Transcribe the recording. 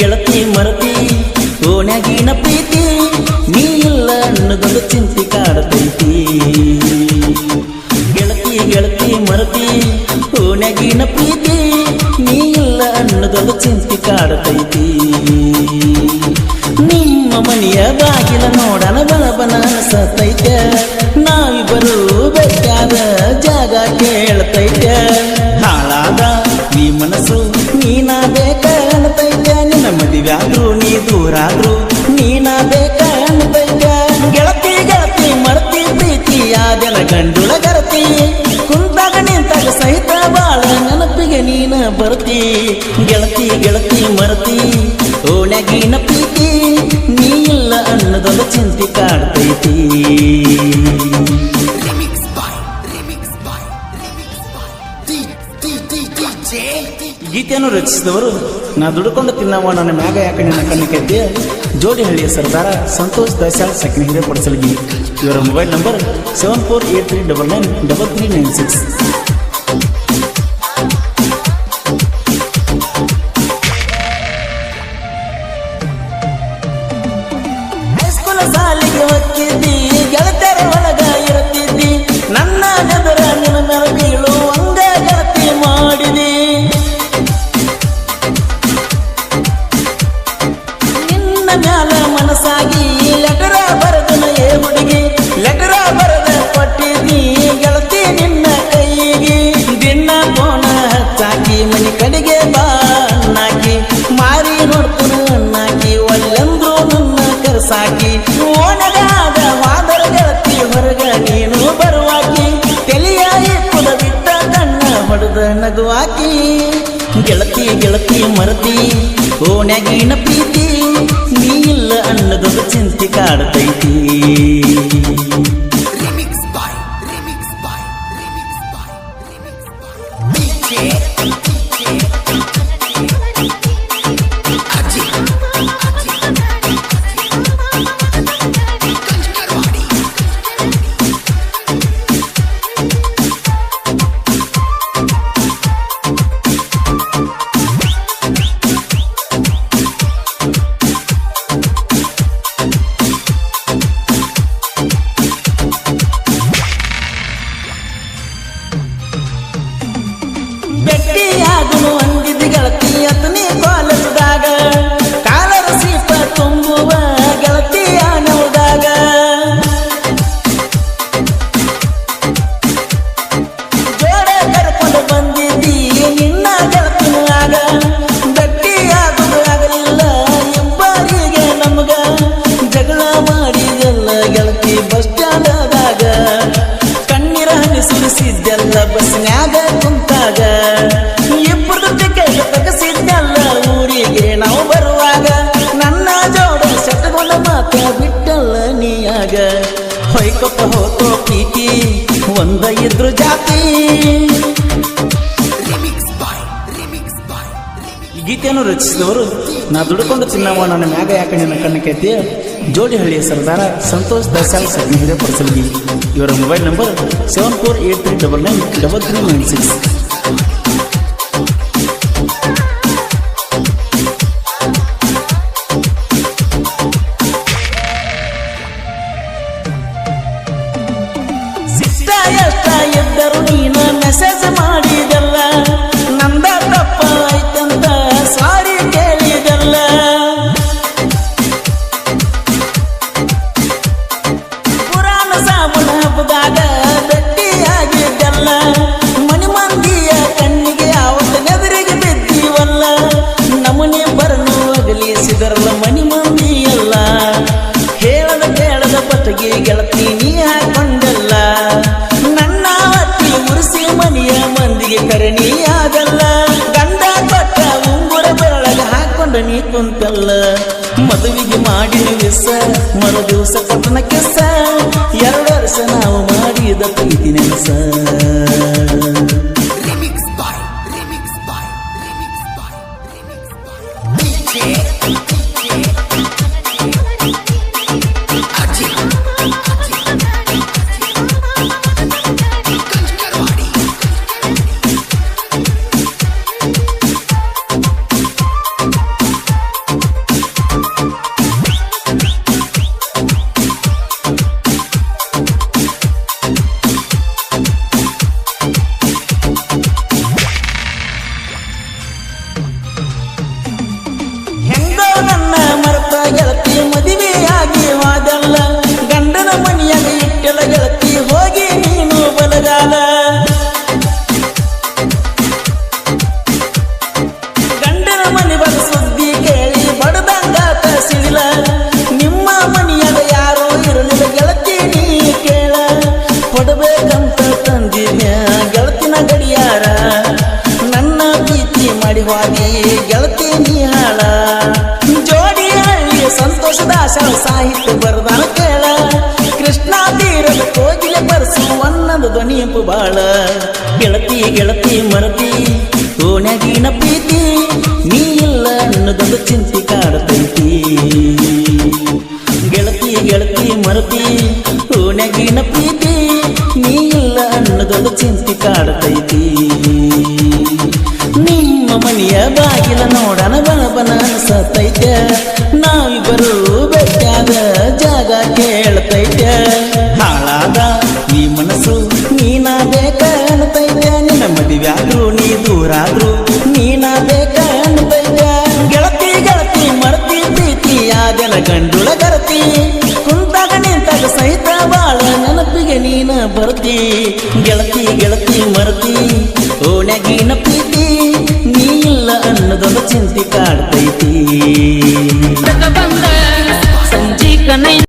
ಗೆಳತಿ ಮರತಿ ಓಣ್ಯಾಗಿನ ಪ್ರೀತಿ, ನೀ ಇಲ್ಲ ಅನ್ನೋದೊಂದು ಚಿಂತೆ ಕಾಡತೈತಿ. ಗೆಳತಿ ಗೆಳತಿ ಮರತಿ ಓಣ್ಯಾಗಿನ ಪ್ರೀತಿ, ನೀ ಇಲ್ಲ ಅನ್ನದೊಂದು ಚಿಂತೆ ಕಾಡತೈತಿ. ನಿಮ್ಮ ಮನೆಯ ಬಾಗಿಲ ನೋಡನ ಬಲಬನ ಅನ್ಸತೈತೆ. ನಾವಿಬ್ಬರು ಬೇಕಾದ ಜಾಗ ಕೇಳ್ತೈತೆ. ನಿನ್ನ ಮದುವ್ಯಾದ್ರು ನೀ ದೂರಾದ್ರು ನೀನ ಬೇಕ ಅನ್ತೈತೆ ಗೆಳತಿ ಗೆಳತಿ ಮರ್ತಿ ಪ್ರೀತಿ ಆದೆಲ್ಲ ಗಂಡುಳ ಗರತಿ. ಕುಂತಾಗ ನಿಂತಾಗ ಸಹಿತ ಬಾಳ ನೆನಪಿಗೆ ನೀನ ಬರ್ತಿ. ಗೆಳತಿ ಗೆಳತಿ ಮರತಿ ಓಣ್ಯಾಗಿನ ಪ್ರೀತಿ, ನೀ ಇಲ್ಲ ಅನ್ನೋದೊಂದು ಚಿಂತೆ ಕಾಡ್ತೈತಿ. ಗೀತೆಯನ್ನು ರಚಿಸಿದವರು, ನಾ ದುಡ್ಕೊಂಡು ತಿನ್ನವ ನನ್ನ ಮ್ಯಾಗ ಯಾಕೆ ನಿನ್ನ ಜೋಡಿ ಜೋಡಿಹಳ್ಳಿಯ ಸರ್ದಾರ ಸಂತೋಷ್ ದಸಾಳ್ ಸೆಕೆಂಡ್ ಹಿರಿಯ ಹಿರೇಪಡಿಸಲ್ಗಿ ಇವರ mobile number seven four eight three double nine double three nine six ನಗು ನಗುವಾಕಿ ಗೆಳತಿ ಗೆಳತಿ ಮರತಿ ಓಣ್ಯಾಗಿನ ಪ್ರೀತಿ ನೀ ಇಲ್ಲ ಅನ್ನದೊಂದು ಚಿಂತೆ ಕಾಡ್ತೈತಿ. ಮಾತ ಬಿಟ್ಟಲ್ಲ ನೀಯಾಗ ಹೊಯ್ಕೊಪ್ಪ ಹೋತೋ ಪ್ರೀತಿ ಒಂದ ಇದ್ರು ಜಾತಿ. ಈ ಗೀತೆಯನ್ನು ರಚಿಸಿದವರು ನಾ ದುಡ್ಕೊಂಡು ತಿನ್ನವ ನನ್ನ ಮ್ಯಾಗ ಯಾಕೆ ನಿನ್ನ ಕಣ್ಣಕೈತಿ ಜೋಡಿಹಳ್ಳಿಯ ಸರ್ದಾರ ಸಂತೋಷ್ ದಸಾಲ್ ಸರ್ ಹಿರೇಪಡಿಸಲ್ಗಿ ಇವರ mobile number seven four eight three double nine double three nine six ಸಿದರಲ್ಲ ಮನಿ ಮಮ್ಮಿ ಎಲ್ಲ. ಹೇಳದ ಕೇಳದ ಪಟಗಿ ಗೆಳತಿ ನೀ ಹಾಕೊಂಡಲ್ಲ. ನನ್ನ ಅತ್ತಿ ಮುರ್ಸಿ ಮನೆಯ ಮಂದಿಗೆ ಕರಣಿ ಆಗಲ್ಲ. ಗಂಡ ಕೊಟ್ಟ ಉಂಗುರ ಬೆರಳಗ ಹಾಕೊಂಡ ನೀ ಕುಂತಲ್ಲ. ಮದುವಿಗೆ ಮಾಡಿದ ವಿಸ ಮರು ದಿವಸ ಕೊಟ್ಟನ ಕೆಸ. ಎರಡು ವರ್ಷ ನಾವು ಮಾಡಿದ ಪ್ರೀತಿ ರಿಮಿಕ್ಸ್ Yeah. ಮನೆಯಾಗ ಇಟ್ಟೆಲ್ಲ ಗೆಳತಿ ಧ್ವನಿಯಂಪು ಬಾಳ. ಗೆಳತಿ ಗೆಳತಿ, ಮರತಿ ಕೋಣಗಿನ ಪ್ರೀತಿ, ನೀ ಇಲ್ಲ ಅನ್ನೋದೊಂದು ಚಿಂತೆ ಕಾಡತೈತಿ. ಗೆಳತಿ ಗೆಳತಿ, ಮರತಿ ಕೋಣಗಿನ ಪ್ರೀತಿ, ನೀ ಇಲ್ಲ ಅನ್ನೋದೊಂದು ಚಿಂತೆ ಕಾಡತೈತಿ. ನಿಮ್ಮ ಮನೆಯ ಬಾಗಿಲ ನೋಡನ ಬಣಬನ ಅನ್ಸತೈತೆ. ನಾವಿಬ್ಬರು ಬೆಟ್ಟಾದ ಜಾಗ ಕೇಳ್ತೈತೆ. ಹಾಳಾದ ಈ ಮನಸ್ಸು ನೀ ಗೆಳತಿ ಗೆಳತಿ, ಮರತಿ ಗರತಿ. ಕುಂತಾಗ ಸಹಿತ ಬಾಳ ನೀನ ಗೆಳತಿ ಗೆಳತಿ ಓಣ್ಯಾಗಿನ ಪ್ರೀತಿ, ನೀ ಇಲ್ಲ ಅನ್ನೋದೊಂದು ಚಿಂತೆ